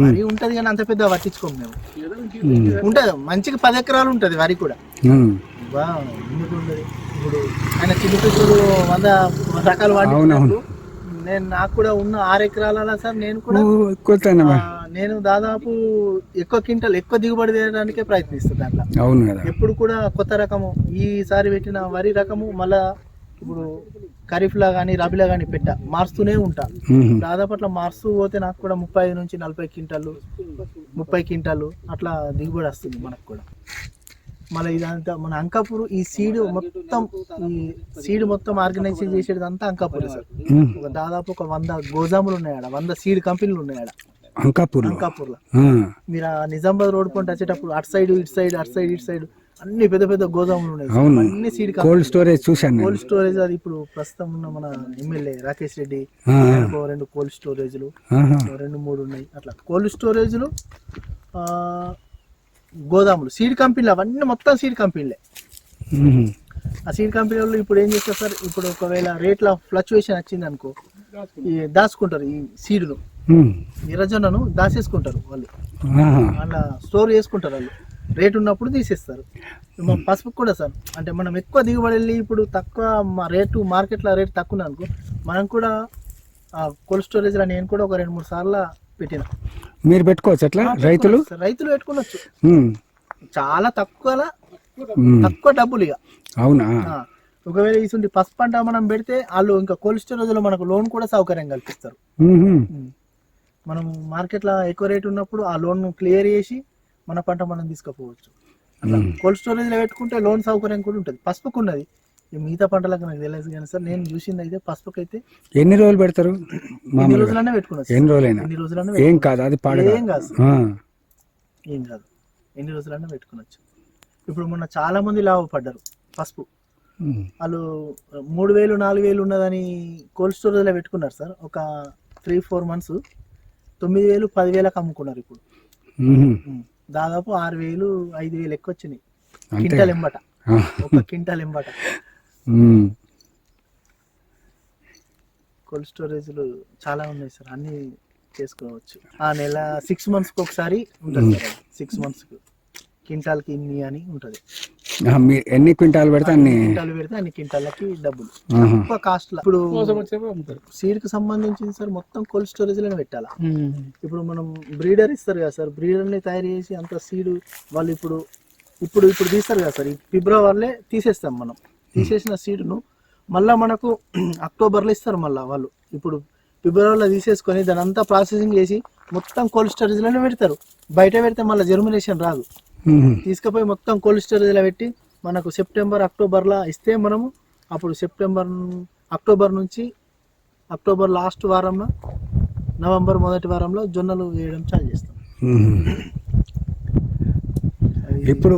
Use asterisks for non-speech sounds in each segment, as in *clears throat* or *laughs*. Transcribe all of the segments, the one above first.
వరి ఉంటది కానీ అంత పెద్ద పట్టించుకోము మేము. ఉంటది మంచిగా పది ఎకరాలు ఉంటది వరి కూడా. ఉమ్. బా ఎందుకు ఉండదు? ఇప్పుడు ఆయన చిన్నపిల్లలు వంద రకాలు. వాడినప్పుడు నేను నాకు కూడా ఉన్న ఆరు ఎకరాల సార్ నేను కూడా నేను దాదాపు ఎక్కువ క్వింటల్ ఎక్కువ దిగుబడి తీయడానికే ప్రయత్నిస్తుంది అట్లా అవును ఎప్పుడు కూడా కొత్త రకము ఈసారి పెట్టిన వరి రకము మళ్ళా ఇప్పుడు ఖరీఫ్లా కానీ రబీలా కానీ పెట్టా. మారుస్తూనే ఉంటా. దాదాపు అట్లా మారుస్తూ పోతే నాకు కూడా ముప్పై ఐదు నుంచి నలభై క్వింటాలు ముప్పై క్వింటాలు అట్లా దిగుబడి వస్తుంది మనకు కూడా. మళ్ళీ ఇదంతా మన అంకాపూర్ ఈ సీడ్ మొత్తం ఈ సీడ్ మొత్తం ఆర్గనైజ్ చేసేది అంతా అంకాపూర్ సార్. ఒక దాదాపు ఒక వంద గోదాములు ఉన్నాయాడ వంద సీడ్ కంపెనీలు ఉన్నాయాడ అంకాపూర్లో? అంకాపూర్లో. మీరు ఆ నిజామాబాద్ రోడ్ పంట వచ్చేటప్పుడు అటు సైడ్ ఇటు సైడ్ అటు సైడ్ ఇటు సైడ్ అన్ని పెద్ద పెద్ద గోదాములు ఉన్నాయి. అవును. అన్ని సీడ్ కోల్డ్ స్టోరేజ్ చూశాను కోల్డ్ స్టోరేజ్ అది ఇప్పుడు ప్రస్తుతం ఉన్న మన ఎమ్మెల్యే రాకేష్ రెడ్డి రెండు కోల్డ్ స్టోరేజ్లు. రెండు మూడు ఉన్నాయి అట్లా కోల్డ్ స్టోరేజ్లు గోదాములు సీడ్ కంపెనీలు అవన్నీ మొత్తం సీడ్ కంపెనీలే. ఆ సీడ్ కంపెనీ వాళ్ళు ఇప్పుడు ఏం చేస్తారు సార్ ఇప్పుడు ఒకవేళ రేట్ల ఫ్లక్చువేషన్ వచ్చింది అనుకో ఈ దాచుకుంటారు ఈ సీడ్ను ఉమ్. ఎర్రజొన్నను దాచేసుకుంటారు వాళ్ళు. అలా స్టోర్ చేసుకుంటారు వాళ్ళు రేట్ ఉన్నప్పుడు తీసేస్తారు. మా పసుపు కూడా సార్ అంటే మనం ఎక్కువ దిగుబడి వెళ్ళి ఇప్పుడు తక్కువ మా రేటు మార్కెట్లో రేట్ తక్కువ అనుకో మనం కూడా ఆ కోల్డ్ స్టోరేజ్లో నేను కూడా ఒక రెండు మూడు సార్లు పెట్టిన. మీరు పెట్టుకోవచ్చు అట్లా ఆ, రైతులు. రైతులు పెట్టుకోవచ్చు. ఉమ్. చాలా తక్కువ ఉమ్. తక్కువ డబ్బులు ఇక అవునా? ఒకవేళ ఇటువంటి పసుపు పంట మనం పెడితే వాళ్ళు ఇంకా కోల్డ్ స్టోరేజ్లో మనకు లోన్ కూడా సౌకర్యం కల్పిస్తారు. మనం మార్కెట్లో ఎక్కువ రేట్ ఉన్నప్పుడు ఆ లోన్ క్లియర్ చేసి మన పంట మనం తీసుకుపోవచ్చు. కోల్డ్ స్టోరేజ్లో పెట్టుకుంటే లోన్ సౌకర్యం కూడా ఉంటుంది. పసుపుకు ఉన్నది. మిగతా పంటలకు నాకు తెలియదు కానీ సార్ నేను చూసింది అయితే పసుపుకి అయితే ఎన్ని రోజులు పెడతారు? ఎన్ని రోజులనే పెట్టుకున్నాను ఎన్ని రోజులైనా. ఎన్ని రోజులన్నా ఏం. కాదు అది పాడు ఏం కాదు. ఆ. ఏం కాదు. ఎన్ని రోజులన్నా పెట్టుకోవచ్చు. ఇప్పుడు మొన్న చాలా మంది లాభపడ్డారు పసుపు. ఉమ్. వాళ్ళు మూడు వేలు నాలుగు వేలు ఉన్నదని కోల్డ్ స్టోరేజ్లో పెట్టుకున్నారు సార్. ఒక త్రీ ఫోర్ మంత్స్ తొమ్మిది వేలు పది వేలకు అమ్ముకున్నారు ఇప్పుడు. దాదాపు ఆరు వేలు ఐదు వేలు ఎక్కువ వచ్చినాయి అంతే. క్వింటల్ ఎంబట. ఒక క్వింటల్ ఎంబట. కోల్డ్ స్టోరేజ్లు చాలా ఉన్నాయి సార్. అన్ని చేసుకోవచ్చు. ఆ నెల సిక్స్ మంత్స్కి ఒకసారి ఉంటుంది సిక్స్ మంత్స్కి. క్వింటాల్కి ఇన్ని అని ఉంటుంది. మీరు ఎన్ని క్వింటాలు పెడితే అన్ని? క్వింటాల్ పెడితే అన్ని క్వింటాలకి డబ్బులు. ఆహా. ఎక్కువ కాస్ట్ ఇప్పుడు సీడ్కి సంబంధించింది సార్ మొత్తం కోల్డ్ స్టోరేజ్లోనే పెట్టాలా? ఇప్పుడు మనం బ్రీడర్ ఇస్తారు కదా సార్ బ్రీడర్ని తయారు చేసి అంత సీడ్ వాళ్ళు ఇప్పుడు ఇప్పుడు ఇప్పుడు తీస్తారు కదా సార్ ఫిబ్రవరిలో తీసేస్తాం మనం. తీసేసిన సీడ్ను మళ్ళా మనకు *clears throat* అక్టోబర్లో ఇస్తారు మళ్ళా వాళ్ళు. ఇప్పుడు ఫిబ్రవరిలో తీసేసుకొని దాని అంతా ప్రాసెసింగ్ చేసి మొత్తం కోల్డ్ స్టోరేజ్లోనే పెడతారు. బయట పెడితే మళ్ళీ జర్మినేషన్ రాదు. తీసుకుపోయి మొత్తం కోల్డ్ స్టోరేజ్లో పెట్టి మనకు సెప్టెంబర్ అక్టోబర్లో ఇస్తే మనము అప్పుడు సెప్టెంబర్ అక్టోబర్ నుంచి అక్టోబర్ లాస్ట్ వారంలో నవంబర్ మొదటి వారంలో జొన్నలు వేయడం చాలు చేస్తాం. ఇప్పుడు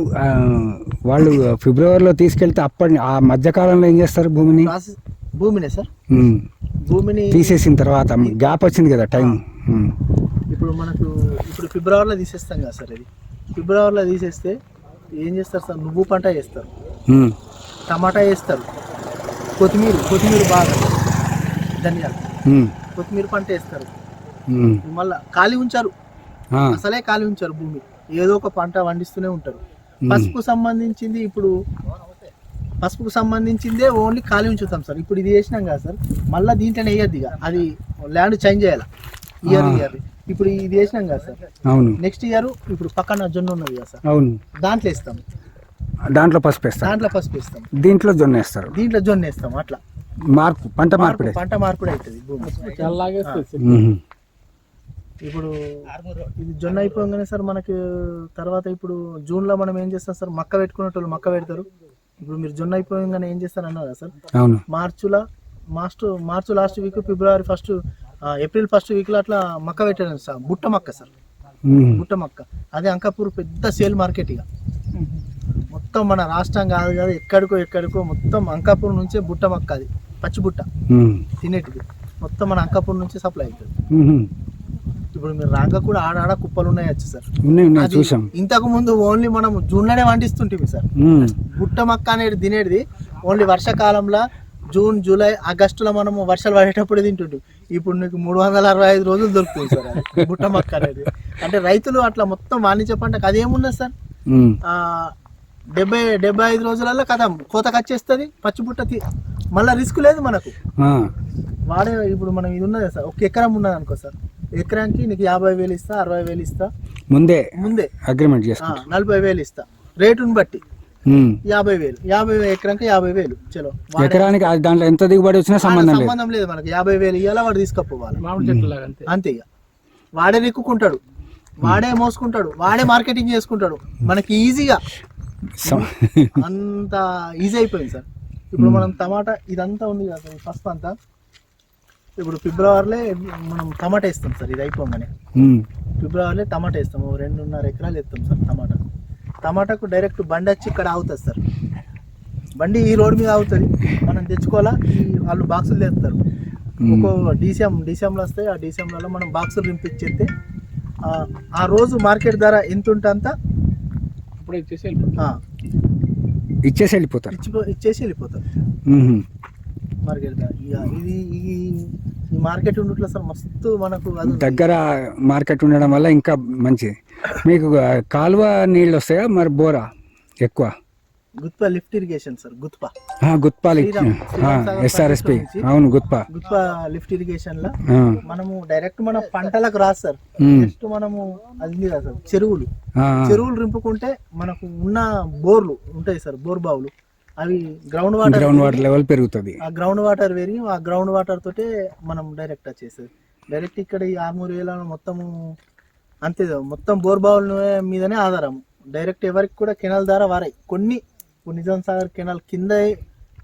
వాళ్ళు ఫిబ్రవరిలో తీసుకెళ్తే అప్పటి ఆ మధ్యకాలంలో ఏం చేస్తారు భూమిని? భూమినే సార్. భూమిని తీసేసిన తర్వాత గ్యాప్ వచ్చింది కదా టైం. ఇప్పుడు మనకు ఇప్పుడు ఫిబ్రవరిలో తీసేస్తాం కదా సార్ ఇది. ఫిబ్రవరిలో తీసేస్తే ఏం చేస్తారు సార్? నువ్వు పంట వేస్తారు. టమాటా వేస్తారు కొత్తిమీర కొత్తిమీర బాగా. ధనియాలు. కొత్తిమీర పంట వేస్తారు. మళ్ళా ఖాళీ ఉంచారు. అసలే ఖాళీ ఉంచారు భూమి. ఏదో ఒక పంట పండిస్తూనే ఉంటారు. పసుపు సంబంధించింది ఇప్పుడు పసుపుకు సంబంధించిందే ఓన్లీ ఖాళీ ఉంచుతాం సార్. ఇప్పుడు ఇది వేసినాం కదా సార్. మళ్ళీ దీంట్లోనే వేయద్దు ఇక. అది ల్యాండ్ చేంజ్ చేయాలి. ఇయర్. ఇయర్. ఇప్పుడు ఇది వేసినాం కదా సార్. అవును. నెక్స్ట్ ఇయర్ ఇప్పుడు పక్కన జొన్న ఉన్నది కదా సార్. అవును. దాంట్లో వేస్తాం. దాంట్లో పసుపు వేస్తారు దాంట్లో పసుపు వేస్తాం. దీంట్లో జొన్న వేస్తారు. దీంట్లో జొన్న వేస్తాం అట్లా. మార్పు పంట మార్పు మార్పిడే. పంట మార్పుడు అవుతుంది భూమి. ఇప్పుడు ఇది జొన్న అయిపోగానే సార్ మనకి తర్వాత ఇప్పుడు జూన్లో మనం ఏం చేస్తాం సార్? మక్క పెట్టుకునేటోళ్ళు మక్క పెడతారు. ఇప్పుడు మీరు జొన్న అయిపోగానే ఏం చేస్తారు అన్నారు కదా సార్? అవును. మార్చుల March March last week February first April first వీక్లో అట్లా మక్క పెట్టారు సార్. బుట్ట మక్క సార్. బుట్ట మక్క. అదే అంకాపూర్ పెద్ద సేల్ మార్కెట్ ఇక. మొత్తం మన రాష్ట్రం కాదు కాదు ఎక్కడికో ఎక్కడికో మొత్తం అంకాపూర్ నుంచే బుట్ట మక్క అది. పచ్చి బుట్ట. ఉమ్. తినేటిది. మొత్తం మన అంకాపూర్ నుంచి సప్లై అవుతుంది. ఇప్పుడు మీరు రాగా కూడా ఆడాడ కుప్పలు ఉన్నాయి వచ్చి సార్. చూసాం. ఇంతకు ముందు ఓన్లీ మనం జూన్లోనే వండిస్తుంటివి సార్. బుట్ట మక్క అనేది తినేది ఓన్లీ వర్షాకాలంలో జూన్ జూలై ఆగస్టులో మనము వర్షాలు పడేటప్పుడు తింటుండు. ఇప్పుడు నీకు మూడు వందల అరవై ఐదు రోజులు దొరుకుతుంది సార్ అది. బుట్ట మొక్క అనేది. అంటే రైతులు అట్లా మొత్తం వాణిజ్య పంటకు అదేమున్నది సార్? డెబ్బై డెబ్బై ఐదు రోజులలో కదా కోతకు వచ్చేస్తుంది పచ్చి బుట్ట తీ మళ్ళీ రిస్క్ లేదు మనకు. వాడే ఇప్పుడు మనం ఇది ఉన్నది సార్ ఒక ఎకరం ఉన్నది అనుకో సార్. ఎకరానికి నీకు యాభై వేలు ఇస్తా అరవై వేలు ఇస్తా. ముందే ముందే. అగ్రిమెంట్ చేసుకుంటా. నలభై వేలు ఇస్తా. రేటుని బట్టి. యాభై వేలు. యాభై వే- ఎకరానికి యాభై వేలు. చలో ఎకరానికి అది దాంట్లో ఎంత దిగుబడి వచ్చినా సంబంధం లేదు. సంబంధం లేదు మనకి. యాభై వేలు ఇవ్వాలా వాడు తీసుకపోవాలి? అంతే. అంతే ఇక. వాడే రిక్కుకుంటాడు వాడే మోసుకుంటాడు. వాడే మార్కెటింగ్ చేసుకుంటాడు. మనకి ఈజీగా. *laughs* అంత ఈజీ అయిపోయింది సార్. ఇప్పుడు మనం టమాటా ఇదంతా ఉంది కదా సార్ ఫస్ట్ అంతా. ఇప్పుడు ఫిబ్రవరిలో మనం టమాటా వేస్తాం సార్ ఇది అయిపోగానే. ఫిబ్రవరిలో టమాటా వేస్తాము రెండున్నర ఎకరాలు వేస్తాం సార్ టమాటా. టమాటాకు డైరెక్ట్ బండి వచ్చి ఇక్కడ ఆగుతుంది సార్. బండి ఈ రోడ్ మీద ఆగుతుంది. మనం తెచ్చుకోవాలా? ఈ వాళ్ళు బాక్సులు తెస్తారు. ఒక్కో డీసీఎం డీసీఎంలు వస్తాయి. ఆ డీసీఎంలలో మనం బాక్సులు రింపిచ్చేస్తే ఆ- ఆ రోజు మార్కెట్ ధర ఎంత ఉంటే అంత అప్పుడే ఇచ్చేసి ఇచ్చేసి వెళ్ళిపోతారు. ఇచ్చిపో ఇచ్చేసి వెళ్ళిపోతాం ఉహు, మార్కెట్ ధర ఇక ఇది ఈ ఈ మార్కెట్ ఉండట్లో సార్. మస్తు మనకు. దగ్గర మార్కెట్ ఉండడం వల్ల ఇంకా మంచిది. మీకు కాలువ నీళ్ళు వస్తాయా మరి బోరా ఎక్కువ? Guthpa lift irrigation sir Guthpa. Sagar SRSP. అవును గుత్ప. గుత్ప లిఫ్ట్ ఇరిగేషన్ లా మనము డైరెక్ట్ మన పంటలకు రాదు సార్. జస్ట్ మనము అది కదా సార్ చెరువులు. చెరువులు రింపుకుంటే మనకు ఉన్న బోర్లు ఉంటాయి సార్ బోర్ బావులు. అవి ground water ground water level పెరుగుతుంది. ఆ గ్రౌండ్ వాటర్ పెరిగి ఆ గ్రౌండ్ వాటర్ తోటే మనం డైరెక్ట్ వచ్చేసేది. డైరెక్ట్ ఇక్కడ ఈ ఆర్మూరు వేల మొత్తము అంతే మొత్తం బోర్ బావుల మీదనే ఆధారం. డైరెక్ట్ ఎవరికి కూడా కెనాల్ ద్వారా వారాయి. కొన్ని నిజాం సాగర్ కెనాల్ కింద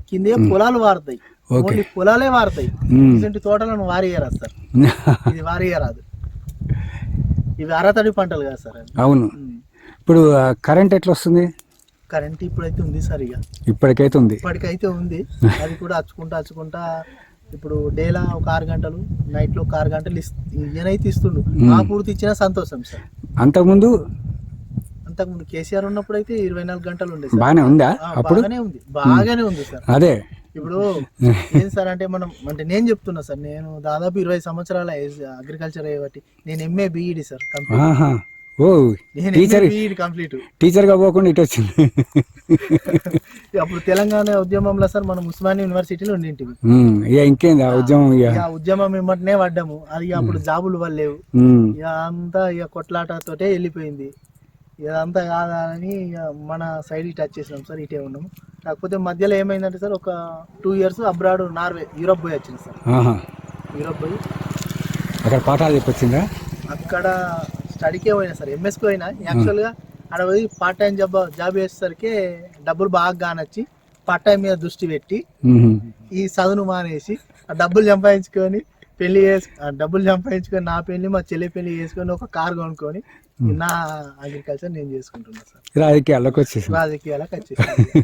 కిందే పొలాలు వారుతాయి. ఓన్లీ పొలాలే వారుతాయి. ఇటువంటి తోటలను వారియరాదు సార్. *laughs* ఇది వారియరాదు. ఇవి అరతడి పంటలు కదా సార్ అవి. అవును. ఇప్పుడు కరెంట్ ఎట్లా వస్తుంది కరెంట్ ఇప్పుడైతే ఉంది సార్ ఇక. ఇప్పటికైతే ఉంది. ఇప్పటికైతే ఉంది. *laughs* అది కూడా అచ్చుకుంటా అచ్చుకుంటా ఇప్పుడు డేలా ఒక ఆరు గంటలు నైట్లో ఒక ఆరు గంటలు ఈయనైతే ఇస్తుండు. ఆ పూర్తి ఇచ్చినా సంతోషం సార్. అంతకుముందు? అంతకుముందు కేసీఆర్ ఉన్నప్పుడు అయితే ఇరవై నాలుగు గంటలు ఉండే సార్. బాగానే ఉందా? అప్పుడు? బాగానే ఉంది. బాగానే ఉంది సార్. అదే. ఇప్పుడు *laughs* ఏం సార్ అంటే మనం అంటే నేను చెప్తున్నా సార్ నేను దాదాపు ఇరవై సంవత్సరాల అగ్రికల్చర్ అయ్యేవాటి నేను ఎంఏ బీఈడి సార్ కంప్లీట్ ఆహా. ఓ టీచర్ కంప్లీట్ టీచర్గా పోకుండా ఇటు వచ్చింది. *laughs* అప్పుడు తెలంగాణ ఉద్యమంలో సార్ మనం ఉస్మానియా యూనివర్సిటీలో ఉండింటివి. ఇక ఇంకేంది ఆ ఉద్యమం ఇక? ఉద్యమం వెంబటనే పడ్డాము. అది అప్పుడు జాబులు వల్లేవు ఇక అంతా ఇక కొట్లాటతోటే వెళ్ళిపోయింది. ఇదంతా కాదా అని ఇక మన సైడ్ టచ్ చేసినాం సార్ ఇటే ఉన్నాము కాకపోతే మధ్యలో ఏమైందంటే సార్ ఒక two years abroad Norway Europe పోయి వచ్చింది సార్. యూరోప్ పోయి. అక్కడ పాఠాలు చెప్పొచ్చిందా? అక్కడ స్టడీకే పోయినా సార్ ఎంఎస్కి పోయినా. యాక్చువల్గా అక్కడ పోయి పార్ట్ టైం జాబ్ జాబ్ చేసేసరికి డబ్బులు బాగా కానొచ్చి పార్ట్ టైం మీద దృష్టి పెట్టి ఈ చదువును మానేసి ఆ డబ్బులు సంపాదించుకొని పెళ్ళి చేసు డబ్బులు సంపాదించుకొని నా పెళ్ళి మా చెల్లి పెళ్ళి చేసుకొని ఒక కార్ కొనుక్కొని నా అగ్రికల్చర్ నేను చేసుకుంటున్నా సార్. రాజకీయాలకు వచ్చేసి. రాజకీయాలకు *laughs* వచ్చేసి.